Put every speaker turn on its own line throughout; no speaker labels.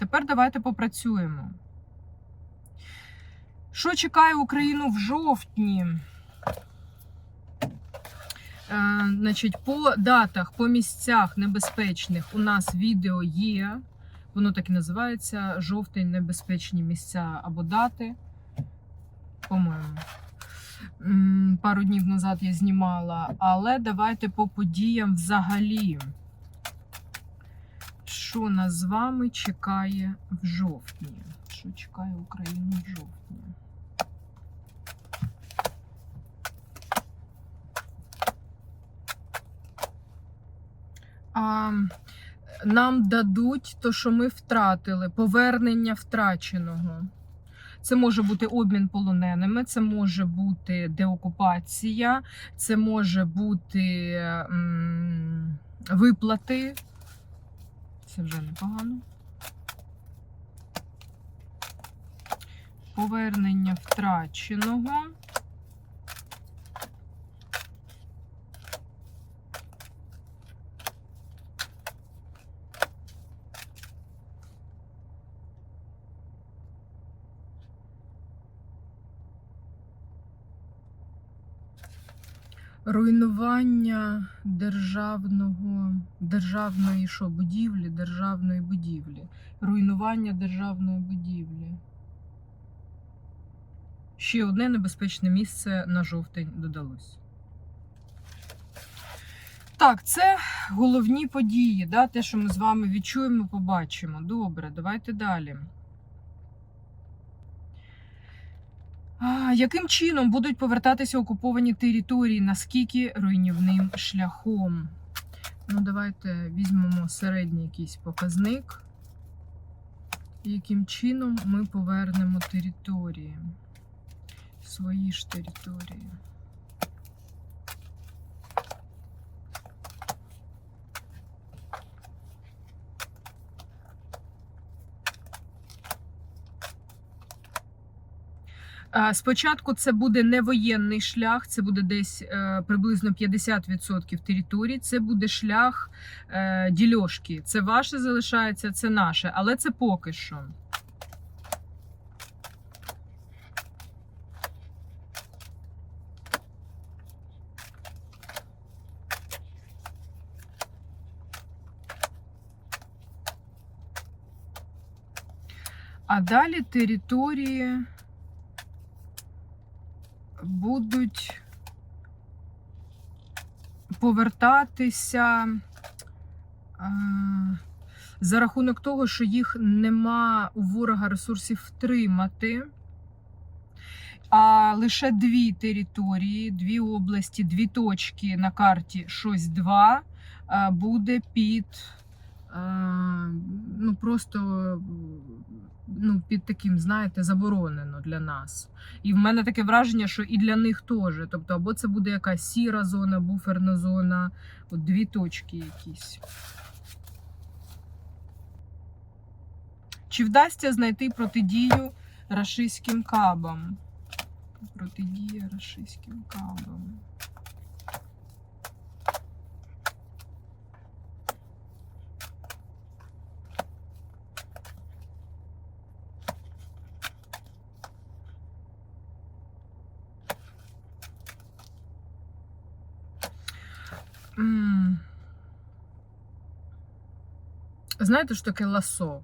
Тепер давайте попрацюємо. Що чекає Україну в жовтні? Е, значить, по датах, по місцях небезпечних у нас відео є. Воно так і називається жовтень небезпечні місця або дати. По-моєму. Пару днів назад я знімала. Але давайте по подіям взагалі. Що нас з вами чекає в жовтні? Що чекає Україну в жовтні? А, нам дадуть то, що ми втратили, повернення втраченого. Це може бути обмін полоненими, це може бути деокупація, це може бути м, виплати. Це вже непогано. Повернення втраченого. Руйнування державного, державної що, будівлі, державної будівлі. Руйнування державної будівлі. Ще одне небезпечне місце на жовтень додалось. Так, це головні події, да, те, що ми з вами відчуємо, побачимо. Добре, давайте далі. А, Яким чином будуть повертатися окуповані території, наскільки руйнівним шляхом? Ну, давайте візьмемо середній якийсь показник. Яким чином ми повернемо території? Свої ж території. Спочатку це буде не воєнний шлях, це буде десь е, приблизно 50% території. Це буде шлях е, дільошки. Це ваше залишається, це наше, але це поки що. А далі території будуть повертатися е, за рахунок того, що їх нема у ворога ресурсів втримати. А лише дві території, дві області, дві точки на карті щось два е, буде під е, ну просто ну, під таким, знаєте, заборонено для нас. І в мене таке враження, що і для них теж. Тобто, або це буде якась сіра зона, буферна зона, от дві точки якісь. Чи вдасться знайти протидію рашистським кабам? Протидія рашистським кабам. М. Знаєте, що таке ласо?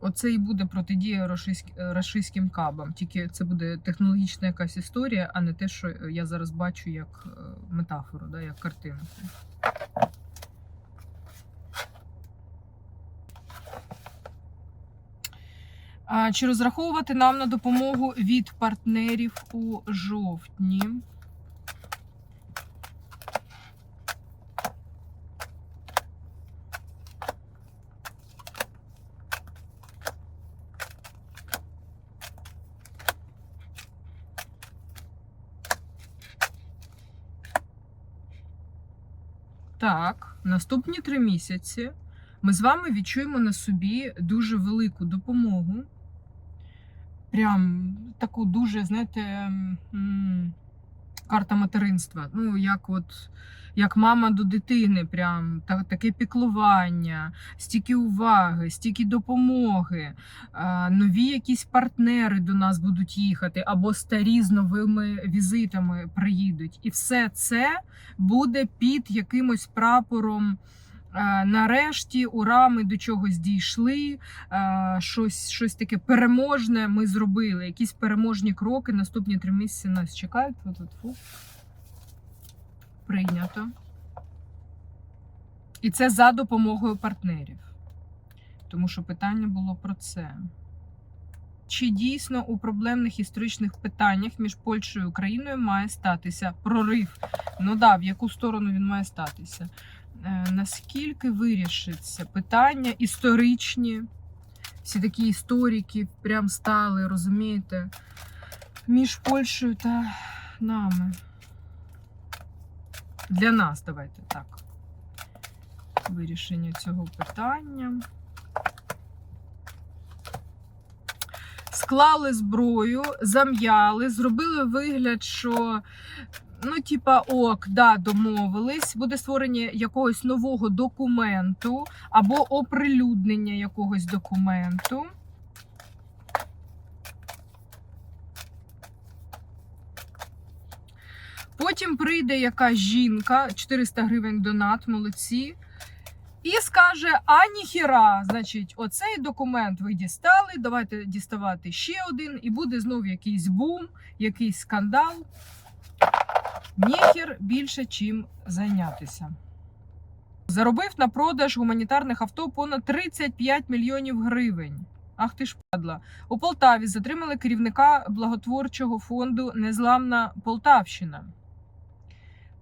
Оце і буде протидія е, рашистським кабам. Тільки це буде технологічна якась історія, а не те, що я зараз бачу як е, метафору, да, як картинку. А, Чи розраховувати нам на допомогу від партнерів у жовтні? Так, наступні три місяці ми з вами відчуємо на собі дуже велику допомогу. Прям таку дуже, знаєте, карта материнства. Ну, як от. Як мама до дитини, прям та, таке піклування, стільки уваги, стільки допомоги, е, нові якісь партнери до нас будуть їхати, або старі з новими візитами приїдуть. І все це буде під якимось прапором. Е, Нарешті, ура, ми до чогось дійшли, е, щось, щось таке переможне ми зробили. Якісь переможні кроки. Наступні три місяці нас чекають. Прийнято. І це за допомогою партнерів. Тому що питання було про це. Чи дійсно у проблемних історичних питаннях між Польщею і Україною має статися прорив? Ну да, в яку сторону він має статися? Е, наскільки вирішиться питання історичні? Всі такі історики прям стали, розумієте, між Польщею та нами. Для нас, давайте так. Вирішення цього питання. Склали зброю, зам'яли, зробили вигляд, що ну, типа, ок, да, домовились, буде створення якогось нового документу або оприлюднення якогось документу. Потім прийде якась жінка, 400 гривень донат, молодці. І скаже: а ніхіра, значить, оцей документ ви дістали. Давайте діставати ще один, і буде знов якийсь бум, якийсь скандал. Ніхер більше чим зайнятися. Заробив на продаж гуманітарних авто понад 35 мільйонів гривень. Ах ти ж падла. У Полтаві затримали керівника благотворчого фонду Незламна Полтавщина.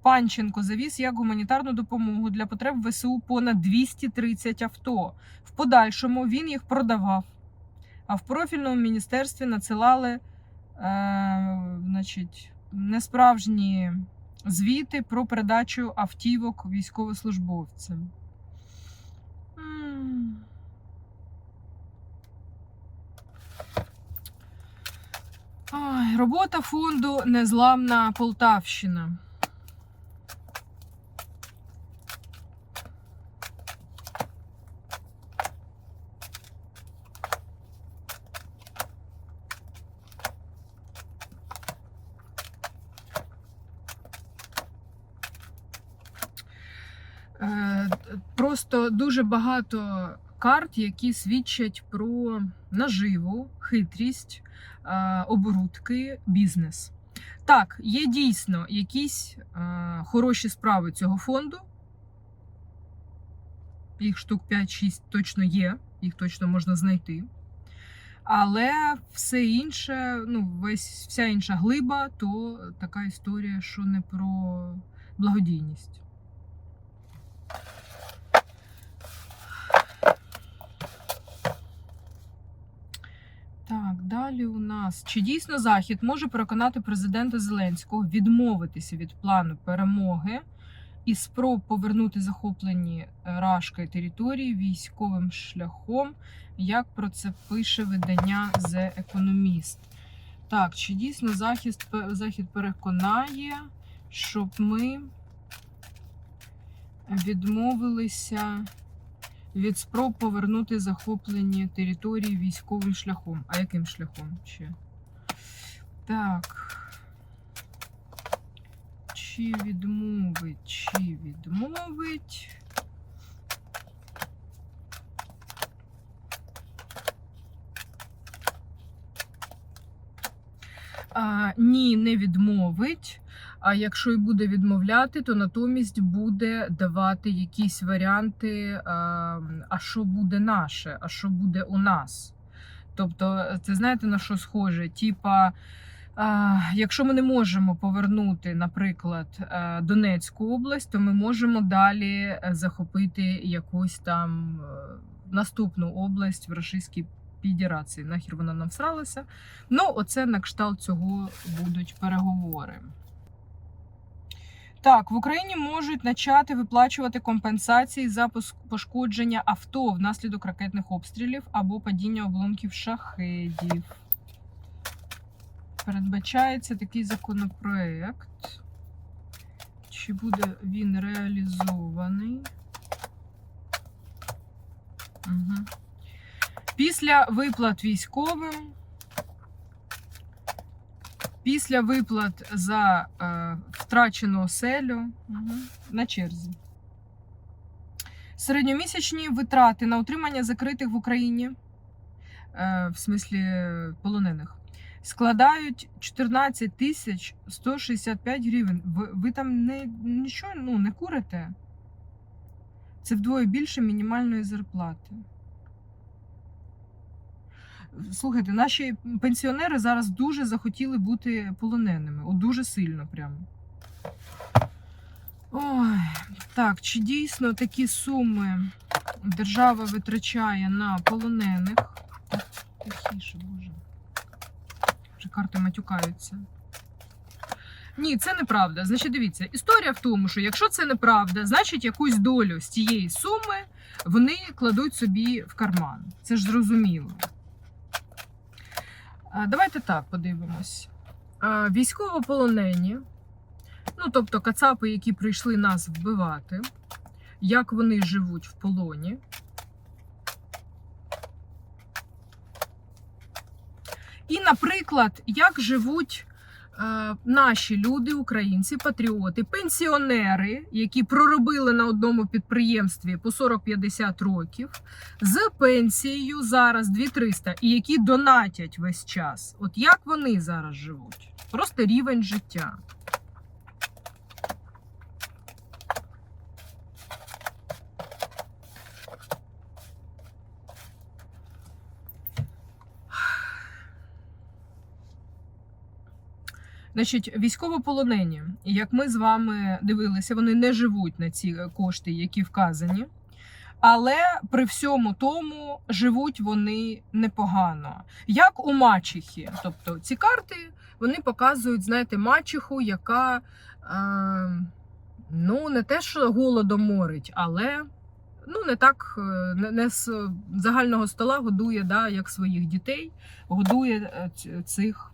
Панченко завіз як гуманітарну допомогу для потреб ВСУ понад 230 авто. В подальшому він їх продавав. А в профільному міністерстві надсилали е, значить, несправжні звіти про передачу автівок військовослужбовцям. Робота фонду Незламна Полтавщина. Е, Просто дуже багато карт, які свідчать про наживу, хитрість, е, оборудки, бізнес. Так, є дійсно якісь е, хороші справи цього фонду. Їх штук 5-6 точно є, їх точно можна знайти. Але все інше, ну, весь, вся інша глиба, то така історія, що не про благодійність. Так, далі у нас. Чи дійсно Захід може переконати президента Зеленського відмовитися від плану перемоги і спроб повернути захоплені е, Рашка території військовим шляхом, як про це пише видання The Economist? Так, чи дійсно Захід, Захід переконає, щоб ми відмовилися від спроб повернути захоплені території військовим шляхом. А яким шляхом ще? Так. Чи відмовить, чи відмовить. А, ні, не відмовить. А якщо і буде відмовляти, то натомість буде давати якісь варіанти, а, а що буде наше, а що буде у нас. Тобто, це знаєте на що схоже? Типа, якщо ми не можемо повернути, наприклад, е, Донецьку область, то ми можемо далі е, захопити якусь там е, наступну область в Російській Федерації. Нахер вона нам всралася. Ну, оце на кшталт цього будуть переговори. Так, в Україні можуть почати виплачувати компенсації за пошкодження авто внаслідок ракетних обстрілів або падіння обломків шахедів. передбачається такий законопроект. Чи буде він реалізований? Угу. Після виплат військовим, після виплат за е, втрачену оселю угу. на черзі. Середньомісячні витрати на утримання закритих в Україні, е, в смислі полонених, складають 14 тисяч 165 гривень. Ви, ви там не, нічого ну, не курите? Це вдвоє більше мінімальної зарплати. Слухайте, наші пенсіонери зараз дуже захотіли бути полоненими. От дуже сильно прямо. Ой, так, чи дійсно такі суми держава витрачає на полонених? Тихіше, боже. Вже карти матюкаються. Ні, це неправда. Значить, дивіться, історія в тому, що якщо це неправда, значить якусь долю з цієї суми вони кладуть собі в карман. Це ж зрозуміло. Давайте так подивимось. Військовополонені, ну тобто кацапи, які прийшли нас вбивати, як вони живуть в полоні. І, наприклад, як живуть наші люди, українці, патріоти, пенсіонери, які проробили на одному підприємстві по 40-50 років, з пенсією зараз 2300, і які донатять весь час. От як вони зараз живуть? Просто рівень життя. Значить, військовополонені, як ми з вами дивилися, вони не живуть на ці кошти, які вказані. Але при всьому тому живуть вони непогано. Як у мачехи. Тобто ці карти вони показують, знаєте, мачеху, яка е, ну, не те, що голодом морить, але ну, не так е, не, не з загального стола годує, да, як своїх дітей, годує е, цих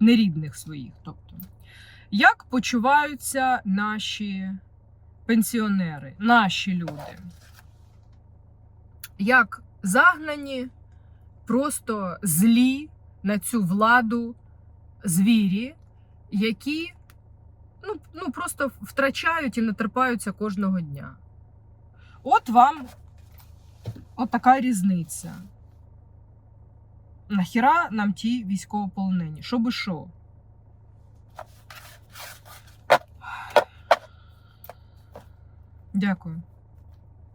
нерідних своїх. Тобто, як почуваються наші пенсіонери, наші люди? Як загнані, просто злі на цю владу звірі, які ну, ну, просто втрачають і натерпаються кожного дня. От вам от різниця. Нахіра нам ті військовополонені? Що би що? Дякую.